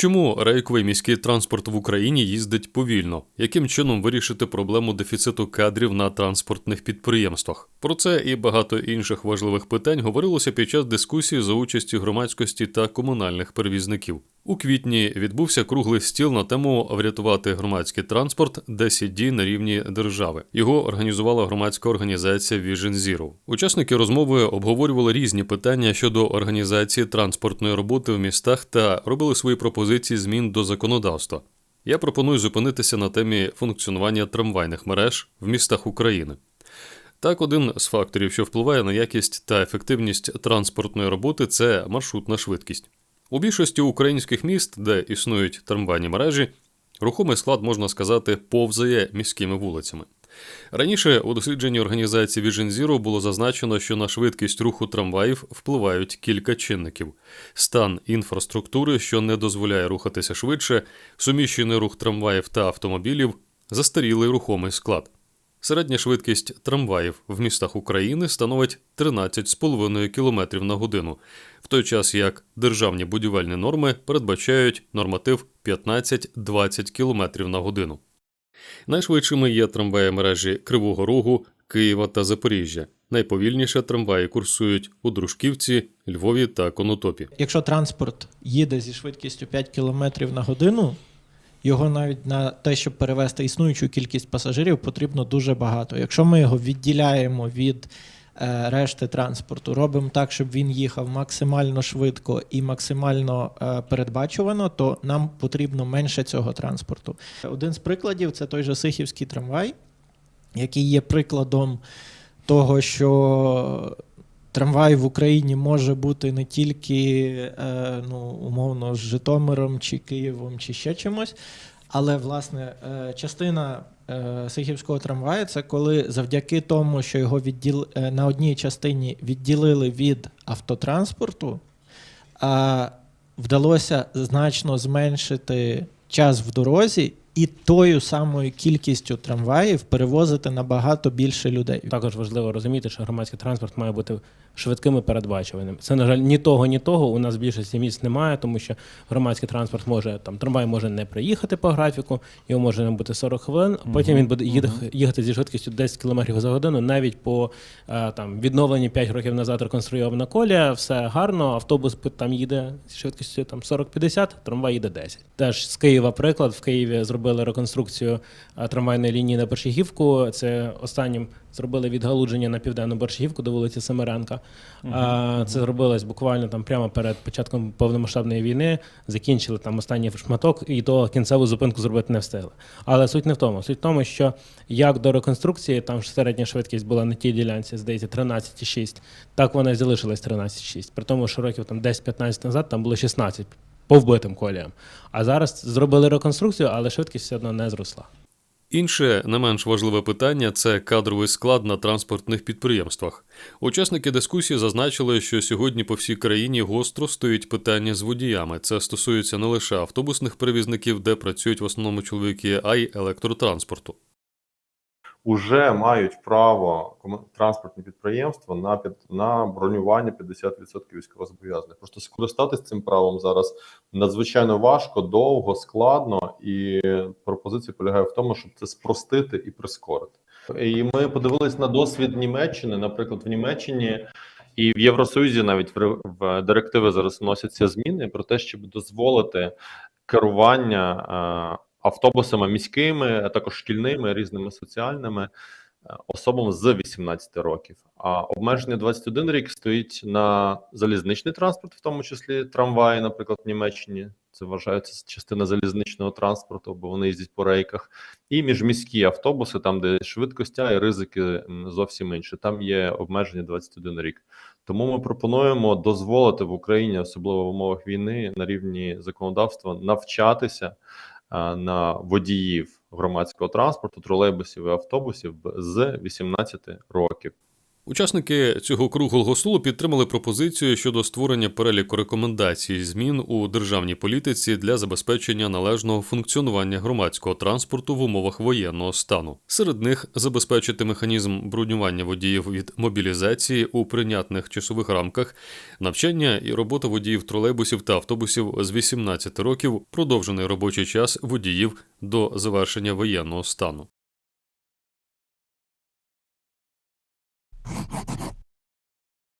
Чому рейковий міський транспорт в Україні їздить повільно? Яким чином вирішити проблему дефіциту кадрів на транспортних підприємствах? Про це і багато інших важливих питань говорилося під час дискусії за участі громадськості та комунальних перевізників. У квітні відбувся круглий стіл на тему врятувати громадський транспорт 10 дій на рівні держави. Його організувала громадська організація Vision Zero. Учасники розмови обговорювали різні питання щодо організації транспортної роботи в містах та робили свої пропозиції змін до законодавства. Я пропоную зупинитися на темі функціонування трамвайних мереж в містах України. Так, один з факторів, що впливає на якість та ефективність транспортної роботи, це маршрутна швидкість. У більшості українських міст, де існують трамвайні мережі, рухомий склад, можна сказати, повзає міськими вулицями. Раніше у дослідженні організації Vision Zero було зазначено, що на швидкість руху трамваїв впливають кілька чинників: стан інфраструктури, що не дозволяє рухатися швидше, суміщений рух трамваїв та автомобілів, застарілий рухомий склад. Середня швидкість трамваїв в містах України становить 13,5 км на годину, в той час як державні будівельні норми передбачають норматив 15-20 км на годину. Найшвидшими є трамваї мережі Кривого Рогу, Києва та Запоріжжя. Найповільніше трамваї курсують у Дружківці, Львові та Конотопі. Якщо транспорт їде зі швидкістю 5 км на годину, його навіть на те, щоб перевести існуючу кількість пасажирів, потрібно дуже багато. Якщо ми його відділяємо від е, решти транспорту, робимо так, щоб він їхав максимально швидко і максимально е, передбачувано, то нам потрібно менше цього транспорту. Один з прикладів це той же Сихівський трамвай, який є прикладом того, що трамвай в Україні може бути не тільки е, ну, умовно з Житомиром чи Києвом, чи ще чимось. Але власне е, частина е, Сихівського трамваю це коли завдяки тому, що його відділ е, на одній частині відділили від автотранспорту, а вдалося значно зменшити час в дорозі і тою самою кількістю трамваїв перевозити набагато більше людей. Також важливо розуміти, що громадський транспорт має бути швидким і передбачуваним. Це, на жаль, ні того, ні того у нас більшості місць немає, тому що громадський транспорт може там трамвай може не приїхати по графіку, його може не бути 40 хвилин. а Потім він буде їхати зі швидкістю 10 км за годину, навіть по е, там відновленні 5 років назад реконструйована колія, все гарно. Автобус там їде зі швидкістю там 40-50, трамвай їде 10. Теж з Києва приклад в Києві зробили реконструкцію е, трамвайної лінії на Бершігівку. Це останнім зробили відгалудження на південну Борщагівку до вулиці Семеренка. А, Це зробилось буквально там прямо перед початком повномасштабної війни. Закінчили там останній шматок, і то кінцеву зупинку зробити не встигли. Але суть не в тому. Суть в тому, що як до реконструкції, там ж середня швидкість була на тій ділянці, здається, 13,6, так вона і залишилась 13,6. При тому, що років там 10-15 назад там було 16 по вбитим коліям. А зараз зробили реконструкцію, але швидкість все одно не зросла. Інше не менш важливе питання це кадровий склад на транспортних підприємствах. Учасники дискусії зазначили, що сьогодні по всій країні гостро стоїть питання з водіями. Це стосується не лише автобусних перевізників, де працюють в основному чоловіки, а й електротранспорту. Уже мають право транспортні підприємства на під на бронювання 50% військовозобов'язаних. Просто скористатись цим правом зараз надзвичайно важко, довго, складно, і пропозиція полягає в тому, щоб це спростити і прискорити. І ми подивились на досвід Німеччини. Наприклад, в Німеччині і в Євросоюзі навіть в, ре- в директиви зараз вносяться зміни про те, щоб дозволити керування. Автобусами міськими, а також шкільними, різними соціальними е, особам з 18 років. А обмеження 21 рік стоїть на залізничний транспорт, в тому числі трамваї, наприклад, в Німеччині. Це вважається частина залізничного транспорту, бо вони їздять по рейках, і міжміські автобуси, там де швидкостя і ризики зовсім інші. Там є обмеження 21 рік. Тому ми пропонуємо дозволити в Україні, особливо в умовах війни, на рівні законодавства навчатися на водіїв громадського транспорту, тролейбусів і автобусів з 18 років. Учасники цього круглого столу підтримали пропозицію щодо створення переліку рекомендацій змін у державній політиці для забезпечення належного функціонування громадського транспорту в умовах воєнного стану. Серед них забезпечити механізм бронювання водіїв від мобілізації у прийнятних часових рамках, навчання і робота водіїв тролейбусів та автобусів з 18 років, продовжений робочий час водіїв до завершення воєнного стану.